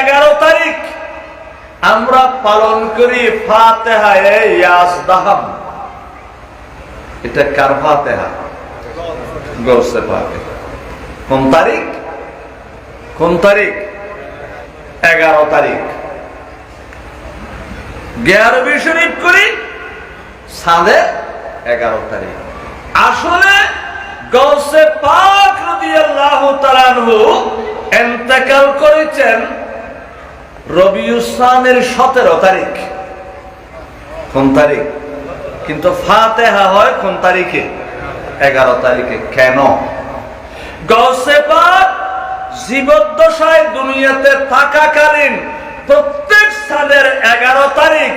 এগারো তারিখ। আমরা পালন করি ফাতেহায় এটা কার ফাতেহা? গৌসে পাকে। কোন তারিখ? কোন তারিখ? এগারো তারিখ। গেয়ারবি শরীফ করি সাদে এগারো তারিখ। আসলে গৌসে পাক রাদিয়াল্লাহু তাআলাহু ইন্তেকাল করেছেন রবিউসানের সতেরো তারিখ। কোন তারিখ? কিন্তু ফাতেহা হয় কোন তারিখে? এগারো তারিখে। কেন? গৌসে পাক জীবদ্দশায় দুনিয়াতে থাকাকালীন প্রত্যেক সালের এগারো তারিখ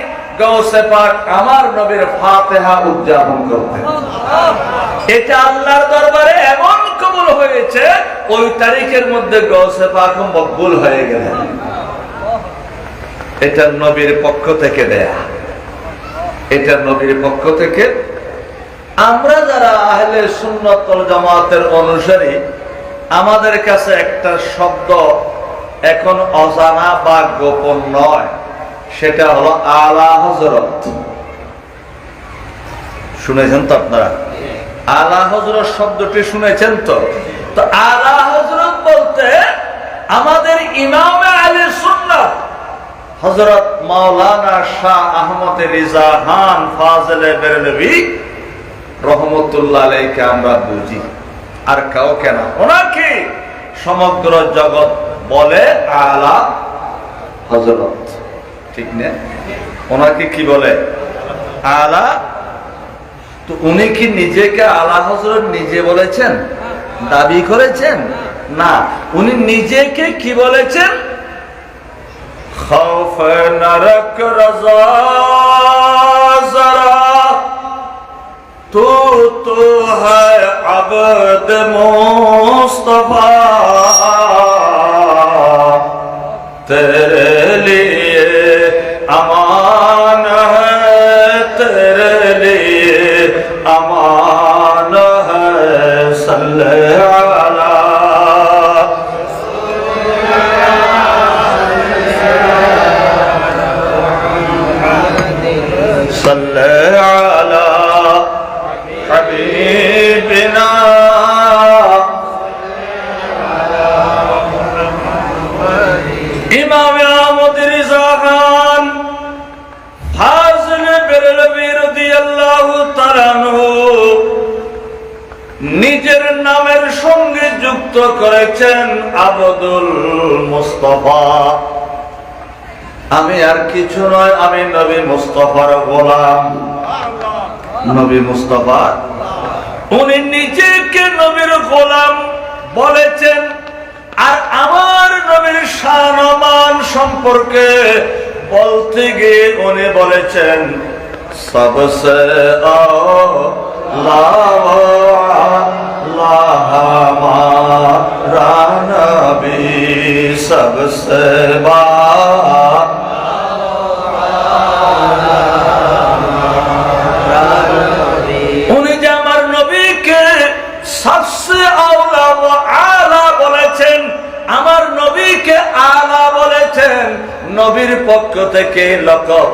আমার নবীর ফাতেহা উদযাপন এটা আল্লাহর দরবারে এমন হয়েছে, ওই তারিখের মধ্যে গৌসে পাক মকবুল হয়ে গেলেন। এটা নবীর পক্ষ থেকে দেয়া। এটা নবীর পক্ষ থেকে আমরা যারা আহলে সুন্নতল জামাতের অনুসারী, আমাদের কাছে একটা শব্দ এখন অজানা বা গোপন নয়। সেটা হলো আলা হজরত শুনেছেন তো আপনারা? আলা হজরত শব্দটি শুনেছেন তো? তো আলা হজরত বলতে আমাদের ইমামে আলী সুন্নাত হজরত মাওলানা শাহ আহমদ রিজা খান ফাজলে বেরলভি রহমতুল্লাহ আলাইকে আমরা বুঝি। আর কাউ কেন ওনাকে সমগ্র জগৎ বলে আলা হজরত ঠিক না? ওনাকে কি বলে? আলা? তো উনি কি নিজেকে আলা হজরত নিজে বলেছেন? দাবি করেছেন? না। উনি নিজেকে কি বলেছেন? خوف نرک আমার কিছু নয় আমি নবী মুস্তফার গোলাম নবী মুস্তফা উনি নিজেকে নবীর গোলাম বলেছেন আর আমার নবীর সানমান সম্পর্কে বলতে গিয়ে উনি বলেছেন সবসে সবসে বা নবীর পক্ষ থেকে লকব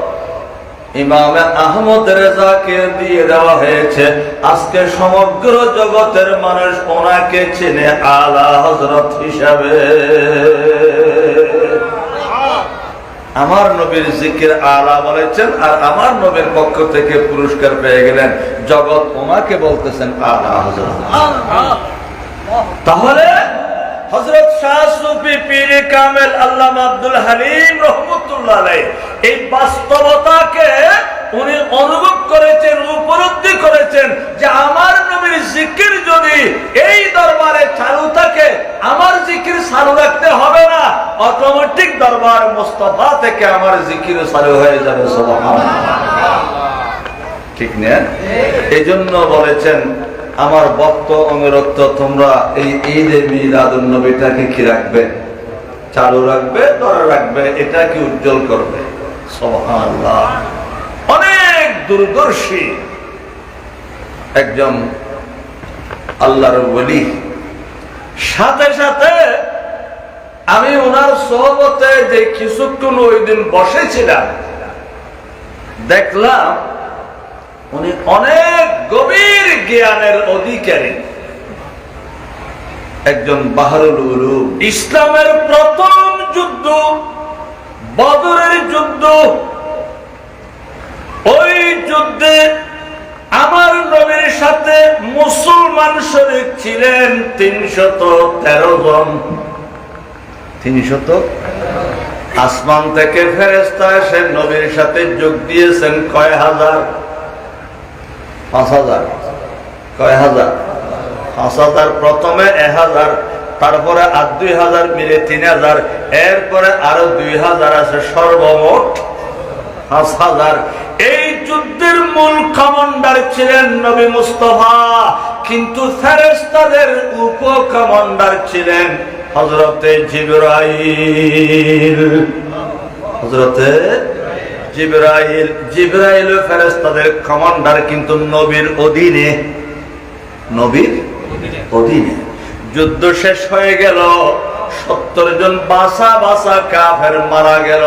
ইমাম আহমদ রেজাকে দিয়ে দেওয়া হয়েছে। আজকে সমগ্র জগতের মানুষ ওনাকে চেনে আলা হজরত হিসাবে। আমার নবীর জিকির আলা বলেছেন আর আমার নবীর পক্ষ থেকে পুরস্কার পেয়ে গেলেন। জগৎ ওনাকে বলতেছেন আলা হজরত তাহলে হজরত শাহ সুফি পীর কামেল আল্লাহ আব্দুল হালিম রহমতুল্লাহ আলাই এই বাস্তবতাকে উনি অনুভব করেছেন উপলব্ধি করেছেন যে আমার নবীর জিকির যদি এই দরবারে চালু থাকে আমার জিকির চালু রাখতে হবে না অটোমেটিক দরবার মোস্তফা থেকে আমার জিকির চালু হয়ে যাবে ঠিক না? এই জন্য বলেছেন আমার ভক্ত অনুরক্ত তোমরা এই ঈদে মিলাদুল নবীটাকে কি রাখবে? চালু রাখবে, ধরে রাখবে, এটা কি উজ্জ্বল করবে? অনেক দূরদর্শী একজন আল্লাহর বলি সাথে সাথে আমি ওনার সহবতে যে কিছুক্ষণ ওই দিন বসেছিলাম, দেখলাম উনি অনেক গভীর জ্ঞানের অধিকারী। একজন বাহারুল উলুম ইসলামের প্রথম যুদ্ধ, বদরের যুদ্ধ। ওই যুদ্ধে আমার নবীর সাথে মুসলমান শরীর ছিলেন তিনশত তেরো জন। তিনশত? আসমান থেকে ফেরেস্তা এসে নবীর সাথে যোগ দিয়েছেন কয় হাজার? পাঁচ হাজার। কয় হাজার? পাঁচ হাজার। প্রথমে এক হাজার, তারপরে আর দুই হাজার মিলে তিন হাজার। এরপরে আরও দুই হাজার আছে সর্বমোট পাঁচ হাজার। এই যুদ্ধের মূল কমান্ডার ছিলেন নবী মুস্তফা, কিন্তু ফেরেস্তাদের উপ কমান্ডার ছিলেন হজরতে জিবরাইল। হজরতে জিবরাইল জিবরাইল ফেরেস্তাদের কমান্ডার কিন্তু নবীর অধীনে নবীর অধীনে। যুদ্ধ শেষ হয়ে গেল, সত্তর জন বাসা বাসা কাফের মারা গেল,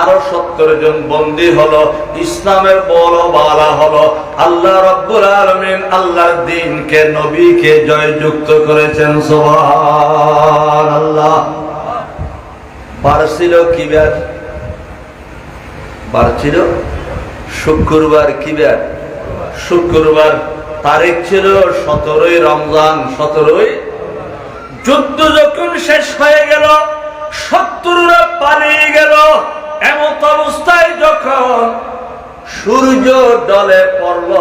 আরও সত্তর জন বন্দী হলো, ইসলামের বড় বালা হলো। আল্লাহ রব্বুল আলমিন আল্লাহর দিনকে, নবীকে জয়যুক্ত করেছেন সোহান আল্লাহ পারছিল কি ব্যার বার ছিল? শুক্রবার কি বার শুক্রবার তারিখ ছিল সতেরোই রমজান, সতেরোই যুদ্ধ যখন শেষ হয়ে গেল, শত্রুরা পালিয়ে গেল, এমত অবস্থায় যখন সূর্য ডলে পড়ল,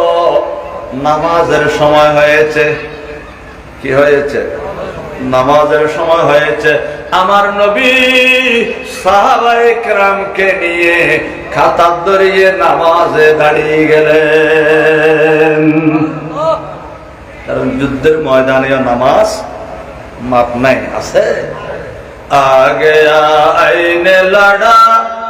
নামাজের সময় হয়েছে। কি হয়েছে? নামাজের সময় হয়েছে। আমার নবী সাহাবাইকরামকে নিয়ে খাতার দরিয়ে নামাজে দাঁড়িয়ে গেলেন। কারণ যুদ্ধের ময়দানে নামাজ মাপ নাই, আছে? আগে আইনে লড়া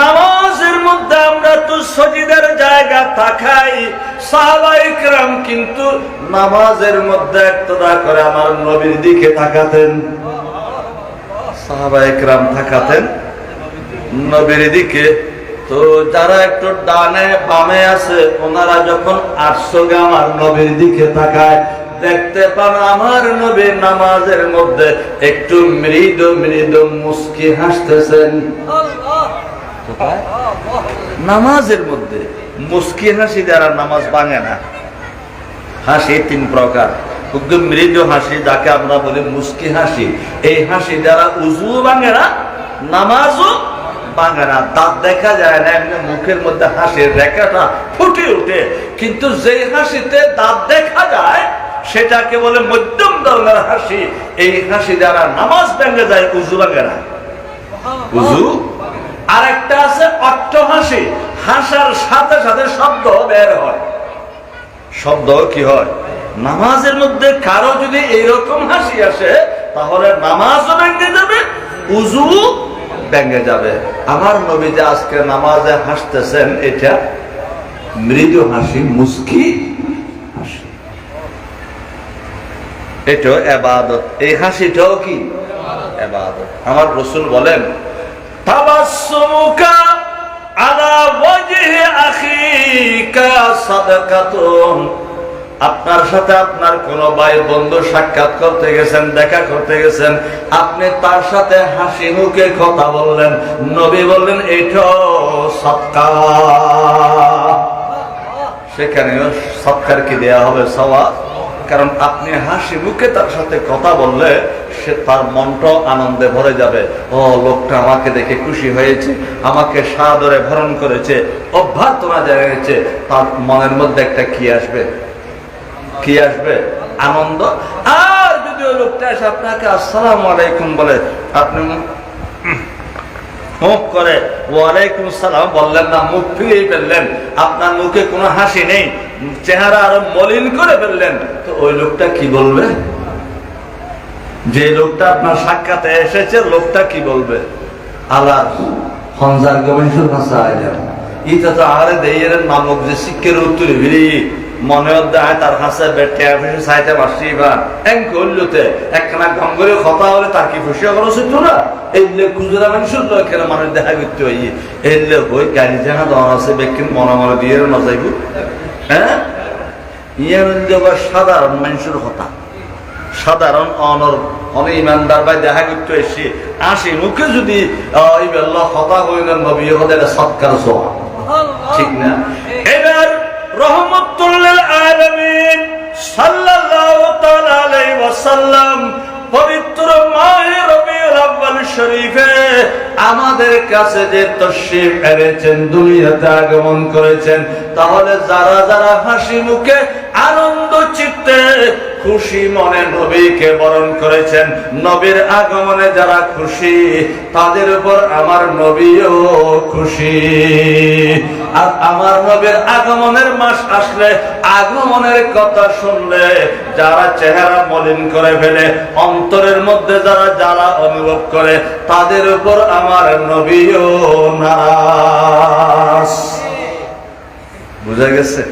নামাজের মধ্যে আমরা তো সজিদের জায়গা থাকাই, সাহাবাইকরাম কিন্তু নামাজের মধ্যে একতদা করে আমার নবীর দিকে তাকাতেন। সাহাবাইকরাম তাকাতেন, নবীর দিকে। তো যারা একটু ডানে বামে আছে, ওনারা যখন আটশো আমার নবীর দিকে তাকায়, দেখতে পান আমার নবী নামাজের মধ্যে একটু মৃদু মৃদু মুস্কি হাসতেছেন। কোথায়? নামাজের মধ্যে। মুস্কি হাসি দ্বারা নামাজ ভাঙে না। হাসি তিন প্রকার। মৃদু হাসি যাকে আমরা বলি মুস্কি হাসি। এই হাসি দ্বারা উজু ভাঙে না, নামাজও ভাঙে না। দাঁত দেখা যায় না, এমনি মুখের মধ্যে হাসির রেখাটা ফুটে ওঠে। কিন্তু যেই হাসিতে দাঁত দেখা যায়, সেটাকে বলে মধ্যম ধরনের হাসি। এই হাসি দ্বারা নামাজ ভেঙে যায়, উজু ভাঙে না। উজু আরেকটা আছে অট্ট হাসি হাসার সাথে সাথে শব্দ বের হয়। শব্দ কি হয়? নামাজের মধ্যে কারও যদি এইরকম হাসি আসে তাহলে নামাজও ভেঙে যাবে উজু ভেঙে যাবে। আমার নবী যে আজকে নামাজে হাসতেছেন এটা মৃদু হাসি মুস্কি হাসি। এটাও এবাদত। এই হাসিটাও কি? এবাদত। আমার রসুল বলেন আপনার সাথে আপনার কোন ভাই বন্ধু সাক্ষাৎ করতে গেছেন, দেখা করতে গেছেন, আপনি তার সাথে হাসি মুখে কথা বললেন, নবী বললেন এটাও সৎকা সেখানেও সৎকার কি দেয়া হবে? সবাব কারণ আপনি হাসি মুখে তার সাথে কথা বললে সে তার মনটাও আনন্দে ভরে যাবে। ও, লোকটা আমাকে দেখে খুশি হয়েছে, আমাকে সাদরে ভরণ করেছে অভ্যর্থনা জানিয়েছে তার মনের মধ্যে একটা কি আসবে? কি আসবে? আনন্দ? আর যদি ওই লোকটা এসে আপনাকে আসসালাম আলাইকুম বলে, আপনি মুখ করে, ওয়ালাইকুম সালাম বললেন না, মুখ ফিরিয়ে ফেললেন। আপনার মুখে কোনো হাসি নেই। চেহারা আরও মলিন করে ফেললেন। তো ওই লোকটা কি বলবে? যে লোকটা আপনার সাক্ষাতে এসেছে, লোকটা কি বলবে? মনে কথা হলে এখানে মানুষ দেখা করতে হই হই গাড়ি জানা দন আছে মনে মনে দিয়ে নজাইব হ্যাঁ? ইয়ে সাধারণ মানুষের কথা। সাধারণ অনর অনেক ইমানদার ভাই দেখা করতে এসে আসি। মুখে যদি হতা হইলেন নবী হদের সৎকার ঠিক না? এবার রহমতুল্লাহ আলামিন সাল্লাল্লাহু তাআলা আলাইহি ওয়াসাল্লাম পবিত্র রবিউল শরীফে আমাদের কাছে যে তশরিফ এনেছেন, দুনিয়াতে আগমন করেছেন, তাহলে যারা যারা হাসি মুখে আনন্দ চিত্তে খুশি মনে নবীকে বরণ করেছেন, নবীর আগমনে যারা খুশি, তাদের উপর আমার নবীও খুশি। আর আমার নবীর আগমনের মাস আসলে আগমনের কথা শুনলে যারা চেহারা মলিন করে ফেলে, অন্তরের মধ্যে যারা জ্বালা অনুভব করে, তাদের উপর আমার নবীও নারাজ। বুঝা গেছে?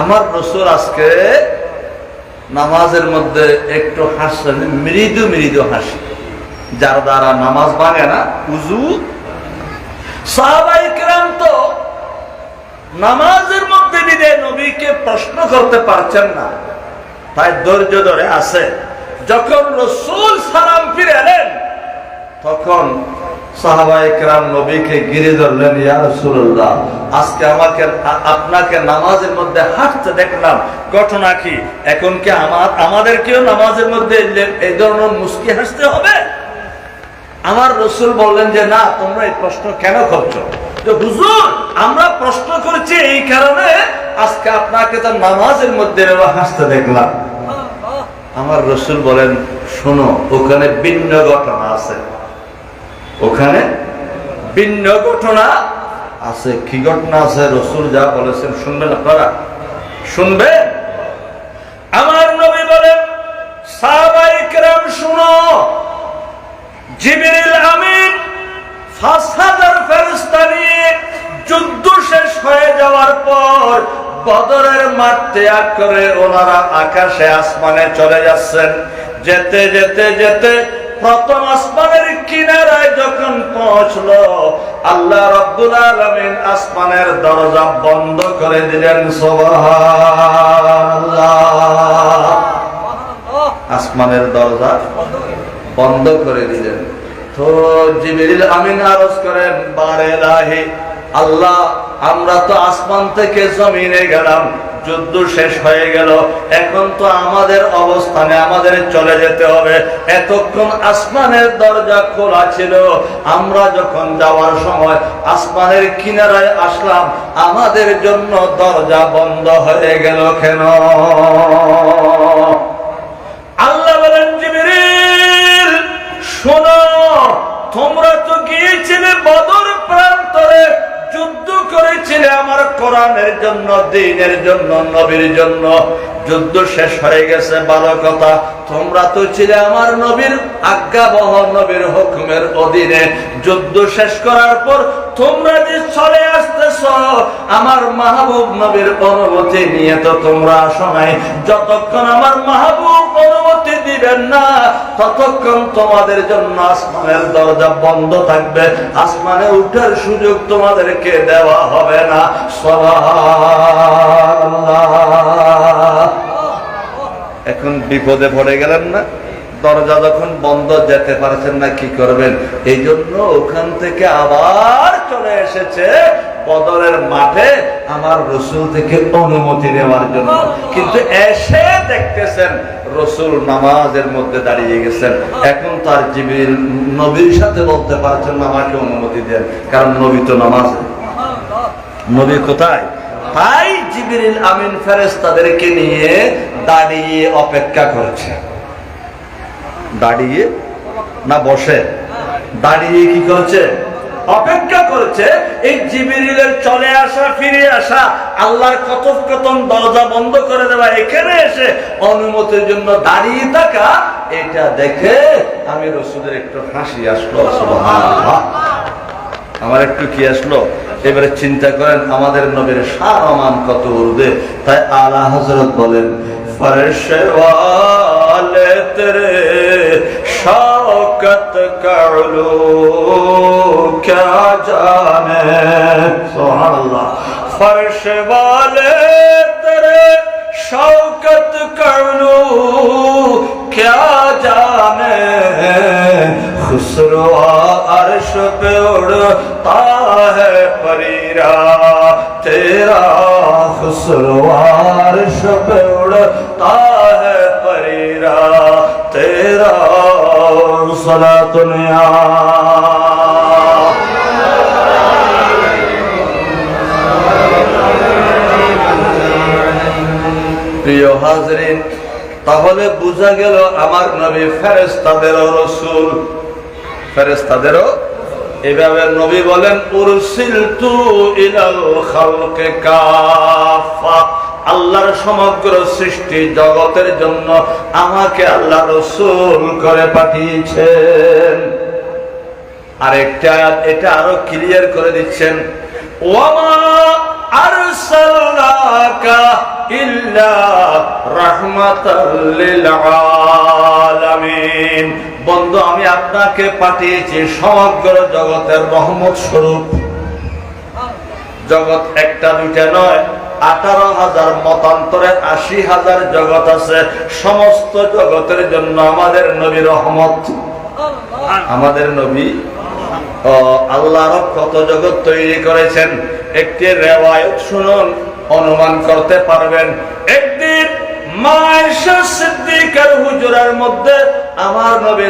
আমার রসুল আজকে নামাজের মধ্যে একটু হাসছেন মৃদু মৃদু হাসি। যার দ্বারা নামাজ ভাঙে না, উজু তো নামাজের মধ্যে দিলে নবীকে প্রশ্ন করতে পারছেন না। তাই ধৈর্য ধরে আছে যখন রসুল সালাম ফিরে এলেন, তখন সাহাবাইকরাম নবীকে গিরে ধরলেন আজকে আমাকে, আপনাকে নামাজের মধ্যে হাঁটতে দেখলাম। ঘটনা কি? এখন কি আমার, আমাদেরকেও নামাজের মধ্যে এই ধরনের মুস্কি হাসতে হবে? আমার রসুল বললেন যে, না, তোমরা এই প্রশ্ন কেন করছ? আমরা প্রশ্ন করছি এই কারণে আজকে আপনাকে তো নামাজের মধ্যে হাসতে দেখলাম। আমার রসুল বলেন, শোনো, ওখানে ভিন্ন ঘটনা আছে। ওখানে ভিন্ন ঘটনা আছে। কি ঘটনা আছে? রসুল যা বলেছেন শুনবেন আপনারা? শুনবেন? আমার নবী বলেন, সাহাবাই কেরাম, শুনো জিবরিল আমিন নিয়ে যুদ্ধ শেষ হয়ে যাওয়ার পর বদরের মাঠ ত্যাগ করে ওনারা আকাশে আসমানে চলে যাচ্ছেন। যেতে যেতে যেতে প্রথম আসমানের কিনারায় যখন পৌঁছলো, আল্লাহ রব্বুল আলামিন আসমানের দরজা বন্ধ করে দিলেন আসমানের দরজা বন্ধ করে দিলেন। তো জিবিরিল আমিন আরজ করেন, বারে লাহি আল্লাহ, আমরা তো আসমান থেকে জমিনে গেলাম, যুদ্ধ শেষ হয়ে গেল, এখন তো আমাদের অবস্থানে আমাদের চলে যেতে হবে। এতক্ষণ আসমানের দরজা খোলা ছিল। আমরা যখন যাওয়ার সময় আসমানের কিনারায় আসলাম, আমাদের জন্য দরজা বন্ধ হয়ে গেল কেন? দিনের জন্য নবীর জন্য যুদ্ধ শেষ হয়ে গেছে ভালো কথা। তোমরা তো ছিলে আমার নবীর আজ্ঞাবহ নবীর হুকুমের অধীনে। যুদ্ধ শেষ করার পর তোমরা যে চলে আসতেছ, আমার মাহবুব নবীর অনুমতি নিয়ে তো তোমরা নাই। যতক্ষণ আমার মাহবুব অনুমতি দিবেন না, ততক্ষণ তোমাদের জন্য আসমানের দরজা বন্ধ থাকবে। আসমানে উঠার সুযোগ তোমাদেরকে দেওয়া হবে না। সুবহানাল্লাহ। এখন বিপদে পড়ে গেলেন না। দরজা যখন বন্ধ যেতে পারছেন না কি করবেন? এই জন্য ওখান থেকে আবার চলে এসেছে বদরের মাঠে আমার রসুল থেকে অনুমতি নেওয়ার জন্য। কিন্তু এসে দেখতেছেন রসুল নামাজের মধ্যে দাঁড়িয়ে গেছেন। এখন তার জীবির নবীর সাথে বলতে পারছেন না আমাকে অনুমতি দেন কারণ নবী তো নামাজ। নবী কোথায়? তাই জিবিরিল আমিন ফেরেস তাদেরকে নিয়ে দাঁড়িয়ে অপেক্ষা করছে। দাঁড়িয়ে? না, বসে। দাঁড়িয়ে কি করছে? অপেক্ষা করছে। এই জিবিরিলের চলে আসা, ফিরে আসা, আল্লাহর কথপ কথন দরজা বন্ধ করে দেওয়া, এখানে এসে অনুমতির জন্য দাঁড়িয়ে থাকা, এটা দেখে আমি রসুলের একটু হাসি আসলো। আমার একটু কি আসলো? এবারে চিন্তা করেন আমাদের নবীর সারমান কত উর্দে তাই আলা হজরত বলেন फर्श वाले तेरे शौकत करो क्या जाने सुभान अल्लाह फर्श वाले तेरे शौकत करो क्या जाने खुसरो अर्श पे उड़ता ہے پریرا تیرا خسروار شب اڑتا ہے پریرا تیرا صلاة دنیا پیو حاضرین تاہلے بوزا گلو امار نبی فرستہ دیرو رسول فرستہ دیرو رسول এভাবে নবী বলেন আল্লাহর সমগ্র সৃষ্টি জগতের জন্য আমাকে আল্লাহ রসুল করে পাঠিয়েছেন। আরেকটা এটা আরও ক্লিয়ার করে দিচ্ছেন। ওয়ামা ইল্লা বন্ধু, আমি আপনাকে পাঠিয়েছি সমগ্র জগতের রহমত স্বরূপ। জগৎ একটা, দুইটা নয়, আঠারো হাজার, মতান্তরে আশি হাজার জগৎ আছে। সমস্ত জগতের জন্য আমাদের নবী রহমত। আমাদের নবী, ও আল্লাহর কত জগৎ তৈরি করেছেন। একটি রেওয়ায়ত শুনুন, অনুমান করতে পারবেন। একদিন হুজুরার মধ্যে আমার নবী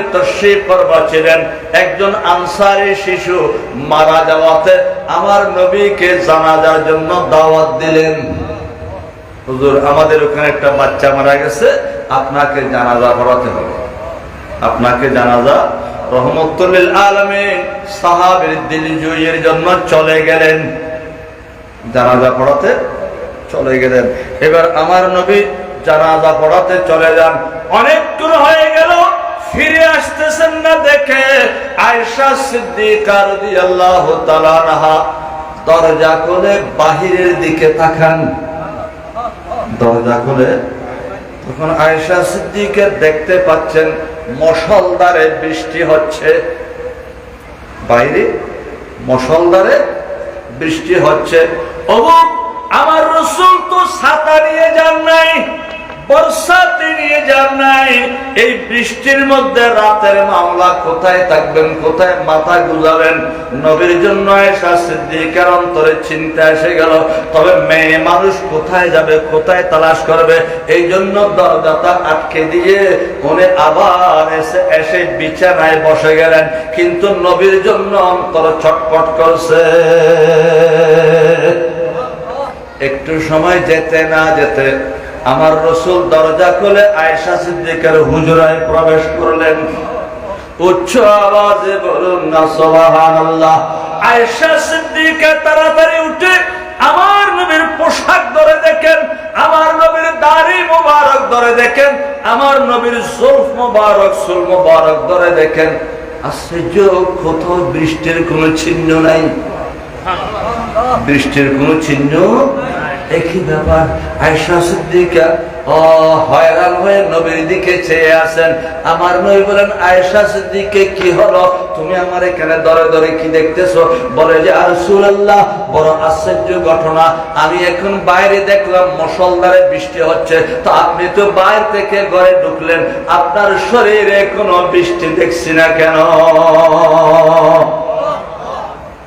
ছিলেন একজন আনসারি শিশু মারা যাওয়াতে আমার নবীকে জানাজার জন্য দাওয়াত দিলেন। হুজুর, আমাদের ওখানে একটা বাচ্চা মারা গেছে, আপনাকে জানাজা পড়াতে হবে। আপনাকে জানাজা রহমতুল্লিল আলমিন সাহাবের দিল জয়ের জন্য চলে গেলেন। জানাজা পড়াতে চলে গেলেন। এবার আমার নবী জানাজা পড়াতে চলে যান। অনেকক্ষণ হয়ে গেল, ফিরে আসতেছেন না দেখে আয়সা সিদ্দিকা রাদিয়াল্লাহু তাআলা দরজা খুলে বাহিরের দিকে তাকান। দরজা খুলে তখন আয়েশা সিদ্দিকে দেখতে পাচ্ছেন, মশলদারে বৃষ্টি হচ্ছে। বাইরে মশলদারে বৃষ্টি হচ্ছে। অবু আমার রসুল তো ছাতা নিয়ে যান নাই। বর্ষাতে নিয়ে যান নাই। এই বৃষ্টির মধ্যে রাতের মামলা কোথায় থাকবেন, কোথায় মাথা নবীর জন্য চিন্তা এসে গেল। তবে মেয়ে মানুষ কোথায় যাবে, কোথায় তালাশ করবে? এই জন্য দরজাটা আটকে দিয়ে উনি আবার এসে এসে বিছানায় বসে গেলেন। কিন্তু নবীর জন্য অন্তর ছটপট করছে। একটু সময় যেতে না যেতে আমার রসুল দরজা খুলে আয়সা সিদ্দিকের হুজুরায় প্রবেশ করলেন। উচ্চ আওয়াজে বলুন না সোহান আল্লাহ আয়সা সিদ্দিকা তাড়াতাড়ি উঠে আমার নবীর পোশাক ধরে দেখেন, আমার নবীর দাড়ি মোবারক ধরে দেখেন, আমার নবীর জুলফ মোবারক, সুল মোবারক ধরে দেখেন। আশ্চর্য, কোথাও বৃষ্টির কোনো চিহ্ন নাই। বৃষ্টির কোন চিহ্ন একই ব্যাপার। আয়সা সিদ্দিকা, ও, হয়রান হয়ে নবীর দিকে চেয়ে আসেন আমার নবী বলেন, আয়েশা সিদ্দিকে, কি হলো? তুমি আমার এখানে দরে দরে কি দেখতেছো? বলে যে রাসূলুল্লাহ, বড় আশ্চর্য ঘটনা। আমি এখন বাইরে দেখলাম মুষলধারে বৃষ্টি হচ্ছে। তো আপনি তো বাইরে থেকে ঘরে ঢুকলেন। আপনার শরীরে কোনো বৃষ্টি দেখছি না কেন?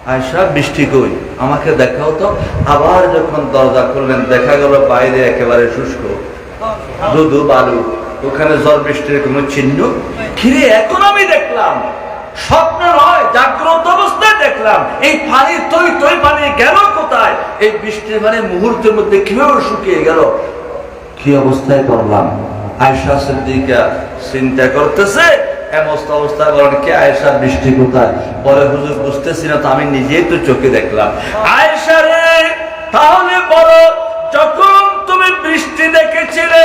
আয়সা, বৃষ্টি কই? আমাকে দেখাও তো। আবার যখন দরজা খুললেন, দেখা গেল বাইরে একেবারে শুষ্ক। দুধু, বালু, ওখানে জল বৃষ্টির কোন চিহ্ন? খিরে এখন আমি দেখলাম, স্বপ্ন নয়, জাগ্রত অবস্থায় দেখলাম, এই পানি তৈ তৈ পানি গেল কোথায়? এই বৃষ্টির পানি মুহূর্তের মধ্যে কীভাবে শুকিয়ে গেল। কি অবস্থায় করলাম আয়সা সিদ্দিকা চিন্তা করতেছে এমস্ত অবস্থা বলেন কি আয়সা বৃষ্টি কোথায়? পরে হুজুর বুঝতেছি না তো আমি নিজেই তো চোখে দেখলাম। আয়সা রে তাহলে বলো যখন তুমি বৃষ্টি দেখেছিলে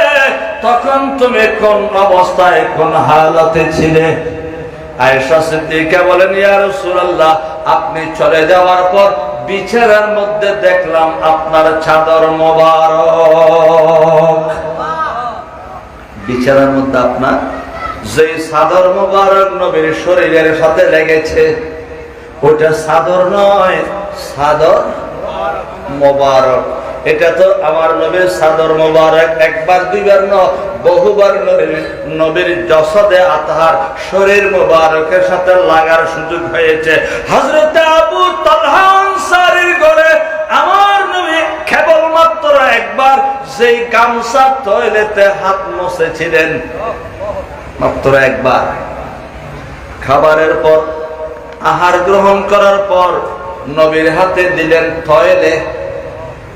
তখন তুমি কোন অবস্থায় কোন হালতে ছিলে? আয়েশা সিদ্দিকা বলেন ইয়া রাসূলুল্লাহ আপনি চলে যাওয়ার পর বিছানার মধ্যে দেখলাম আপনার চাদর মোবারক। বিছানার মধ্যে আপনার যে চাদর মোবারক নবীর শরীরের সাথে লেগেছে ওটা চাদর নয় চাদর মোবারক। এটা তো আমার নবীর সাদর মোবারক, একবার, দুইবার ন বহুবার নবীর নবীর জসদে আতহার শরীর মোবারকের সাথে লাগার সুযোগ হয়েছে। হজরত আবু তালহা আনসারীর ঘরে আমার নবী কেবলমাত্র একবার যেই গামছা টয়লেটে হাত মুছেছিলেন। মাত্র একবার খাবারের পর, আহার গ্রহণ করার পর নবীর হাতে দিলেন টয়লে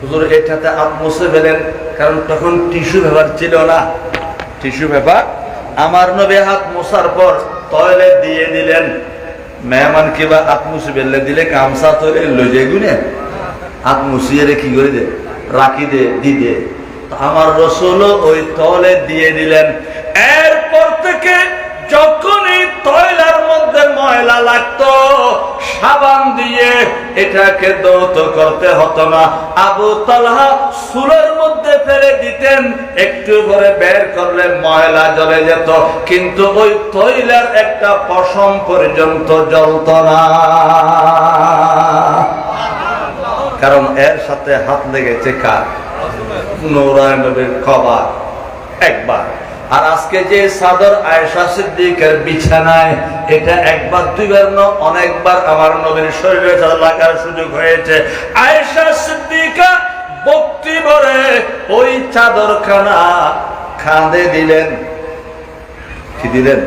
হুজুর, এটাতে হাত মুছে ফেলেন, কারণ তখন টিস্যু পেপার ছিল না। টিস্যু পেপার আমার নবী হাত মোছার পর টয়লে দিয়ে দিলেন। মেহমান কিবা হাত মুছে ফেললে দিলে গামছা তৈরি লইজে গুনে। হাত মুছিয়ে রে কি করে দে? রাখি দে, দি দে। আমার রসুলও ওই তলে দিয়ে দিলেন। এরপর থেকে যখন এই তয়লার মধ্যে ময়লা লাগতো, সাবান দিয়ে এটাকে দৌত করতে হতো না। আবু তালহা সুরের মধ্যে ফেলে দিতেন, একটু করে বের করলে ময়লা জ্বলে যেত। কিন্তু ওই তৈলার একটা পশম পর্যন্ত জ্বলত না। কারণ এর সাথে হাত লেগেছে কার? নৌরায়ণের খবর। একবার। আর আজকে যে সাদর আয়সা সিদ্দিকের বিছানায় এটা একবার, দুইবার ন, অনেকবার আমার নবীর শরীরে লাগার সুযোগ হয়েছে। আয়সা সিদ্দিকা বক্তি ভরে ওই চাদরখানা খাঁদে দিলেন। কি দিলেন?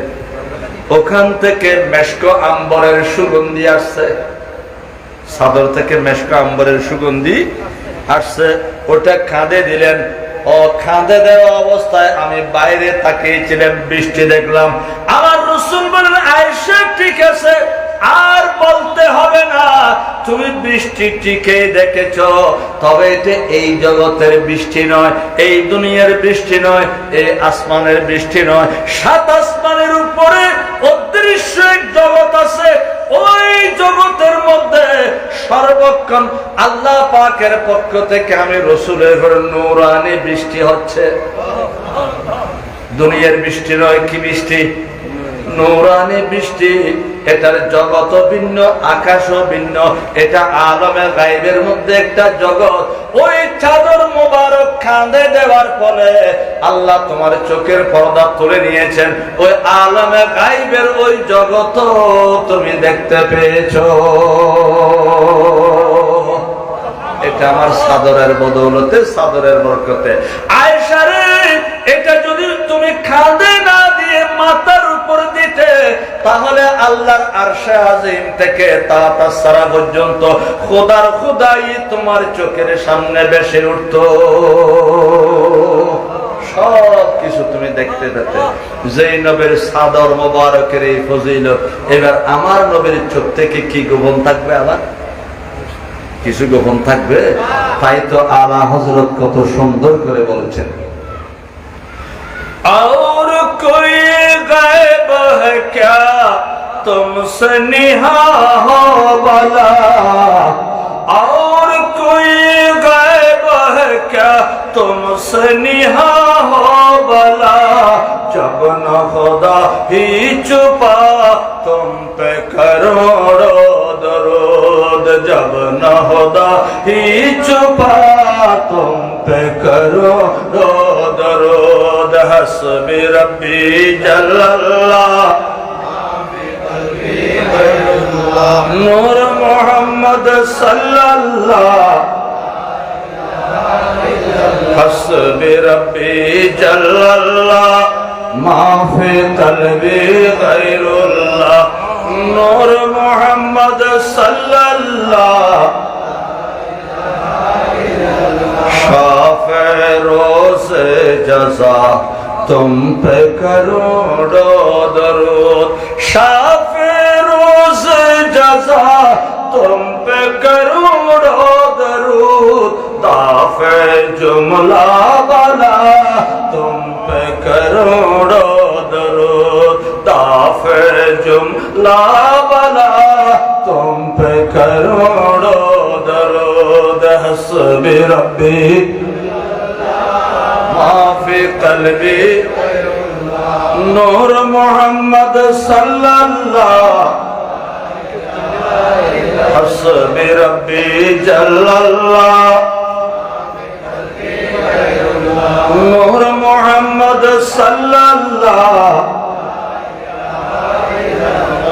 ওখান থেকে মেশকো আম্বরের সুগন্ধি আসছে। সাদর থেকে মেশকো আম্বরের সুগন্ধি আসছে। ওটা খাঁদে দিলেন। ও খাঁদে দেওয়া অবস্থায় আমি বাইরে তাকিয়েছিলাম, বৃষ্টি দেখলাম। আমার রসুল বলেন আয়সা ঠিক আছে, আর বলতে হবে না। তুমি বৃষ্টি টিকে দেখেছ, তবে এটা এই জগতের বৃষ্টি নয়, এই দুনিয়ার বৃষ্টি নয় এই আসমানের বৃষ্টি নয়। সাত আসমানের উপরে অদৃশ্য এক জগৎ আছে ওই জগতের মধ্যে সর্বক্ষণ আল্লাহ পাকের পক্ষ থেকে আমি রসুলের নৌরানি বৃষ্টি হচ্ছে। দুনিয়ার বৃষ্টি নয়, কি বৃষ্টি? নৌরানি বৃষ্টি, এটার জগৎ ভিন্ন আকাশ ভিন্ন, এটা আলমের গাইবের মধ্যে একটা জগৎ। ওই চাদর মোবারক খাঁদে দেওয়ার ফলে আল্লাহ তোমার চোখের পর্দা তুলে নিয়েছেন। ওই আলমে গাইবের ওই জগৎ তুমি দেখতে পেয়েছ। এটা আমার সাদরের বদৌলতে সাদরের বরকতে। আয়সারে এটা যদি তুমি খাঁদে না দিয়ে দিতে তাহলে আল্লাহর আরশে আজিম থেকে সারা পর্যন্ত খোদার খুদাই তোমার চোখের সামনে বেশি উঠত সব কিছু তুমি দেখতে পেতে। নবীর সাদর মোবারকের এই ফজিল এবার আমার নবীর চোখ থেকে কি গোপন থাকবে আবার? কিছু গোপন থাকবে? তাই তো আলা হজরত কত সুন্দর করে বলছেন। और कोई गैब है क्या तुमसे निहा हो वाला और कोई गैब है क्या तुमसे निहा हो वाला जब न खुदा ही चुपा तुम पे करोड़ों दरूद जब न खुदा ही चुपा तुम पे करोड़ों درود حسب ربي جل الله نور محمد صلى الله حسب ربي جل الله ما في قلبي غير الله نور محمد صلى الله जजा तुम पे करोड़ों दरूद शाफे रोज जजा तुम पे करोड़ों दरूद दाफे जुमला वाला तुम पे करोड़ों दरूद दाफे जुमला वाला तुम पे करोड़ों दरूद हस्बी في قلبي نور محمد صلى الله حسبي ربي جل الله نور محمد صلى الله